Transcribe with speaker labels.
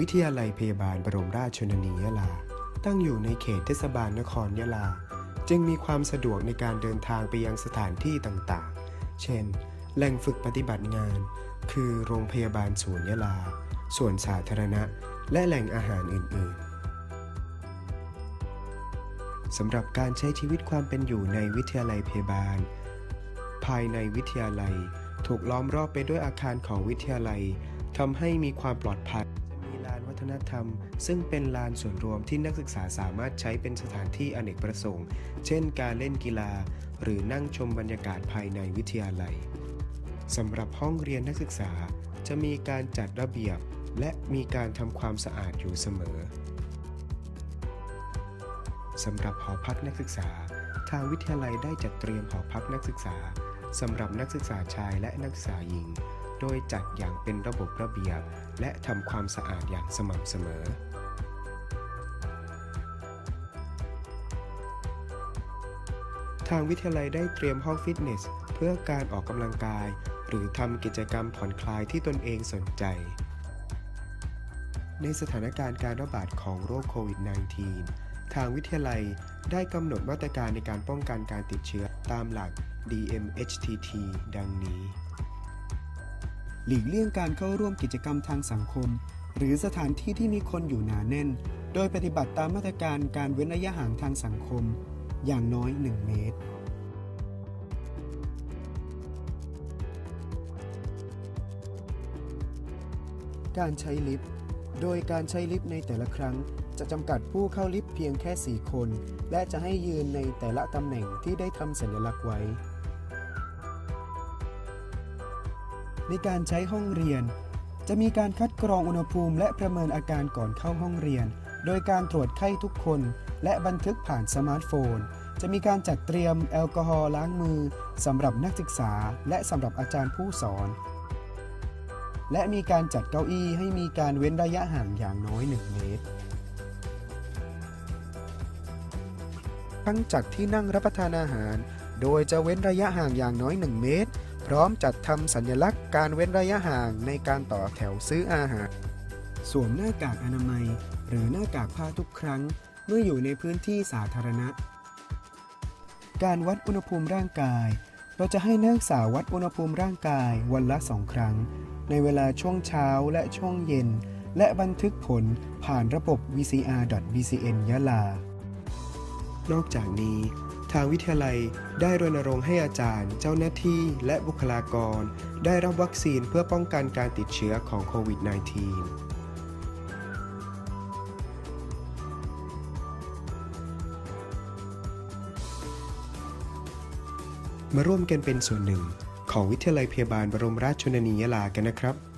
Speaker 1: วิทยาลัยพยาบาลบรมราชชนนียาลา ตั้งอยู่ในเขตเทศบาลนครยะลา จึงมีความสะดวกในการเดินทางไปยังสถานที่ต่างๆ เช่น แหล่งฝึกปฏิบัติงาน คือโรงพยาบาลศูนย์ยะลา ส่วนสาธารณะ และแหล่งอาหารอื่น ๆ สำหรับการใช้ชีวิตความเป็นอยู่ในวิทยาลัยพยาบาล ภายในวิทยาลัยถูกล้อมรอบไปด้วยอาคารของวิทยาลัยทำให้มีความปลอดภัย ธรรม ซึ่งเป็นลานส่วนรวมที่นักศึกษาสามารถใช้เป็นสถานที่อเนกประสงค์ เช่น การเล่นกีฬา หรือนั่งชมบรรยากาศภายในวิทยาลัยสำหรับห้องเรียนนักศึกษาจะมีการจัดระเบียบ และมีการทำความสะอาดอยู่เสมอสำหรับหอพักนักศึกษา ทางวิทยาลัยได้จัดเตรียมหอพักนักศึกษาสำหรับนักศึกษาชายและนักศึกษาหญิง โดยจัดอย่างเป็นระบบระเบียบ และทำความสะอาดอย่างสม่ำเสมอ ทางวิทยาลัยได้เตรียมห้องฟิตเนส เพื่อการออกกำลังกาย หรือทำกิจกรรมผ่อนคลายที่ตนเองสนใจ ในสถานการณ์การระบาดของโรคโควิด -19 ทางวิทยาลัยได้กำหนดมาตรการในการป้องกันการติดเชื้อตามหลัก DMHTT ดังนี้
Speaker 2: หลีกเลี่ยงการเข้าร่วมกิจกรรมทางสังคม หรือสถานที่ที่มีคนอยู่หนาแน่น โดยปฏิบัติตามมาตรการการเว้นระยะห่างทางสังคม อย่างน้อย 1 เมตรการใช้ลิฟต์ โดยการใช้ลิฟต์ในแต่ละครั้ง จะจำกัดผู้เข้าลิฟต์เพียงแค่ 4 คน และจะให้ยืนในแต่ละตำแหน่งที่ได้ทำสัญลักษณ์ไว้ ในการใช้ห้องเรียน จะมีการคัดกรองอุณหภูมิ และประเมินอาการก่อนเข้าห้องเรียน โดยการตรวจไข้ทุกคน และบันทึกผ่านสมาร์ทโฟน จะมีการจัดเตรียมแอลกอฮอล์ล้างมือสำหรับนักศึกษา และสำหรับอาจารย์ผู้สอน และมีการจัดเก้าอี้ให้มีการเว้นระยะห่างอย่างน้อย 1 เมตรทั้งจัดที่นั่งรับประทานอาหาร โดยจะเว้นระยะห่างอย่างน้อย 1 เมตร พร้อมจัดทำสัญลักษณ์การเว้นระยะห่างในการต่อแถวซื้ออาหาร สวมหน้ากากอนามัย หรือหน้ากากผ้าทุกครั้ง เมื่ออยู่ในพื้นที่สาธารณะ การวัดอุณหภูมิร่างกาย เราจะให้นักศึกษาวัดอุณหภูมิร่างกายวันละสองครั้ง ในเวลาช่วงเช้าและช่วงเย็น และบันทึกผลผ่านระบบ VCR.BCN ยะลา
Speaker 1: นอกจากนี้ ทางวิทยาลัยได้รณรงค์ให้อาจารย์ เจ้าหน้าที่และบุคลากร ได้รับวัคซีนเพื่อป้องกันการติดเชื้อของโควิด -19 มาร่วมกันเป็นส่วนหนึ่ง ของวิทยาลัยพยาบาลบรมราชชนนียาลากันนะครับ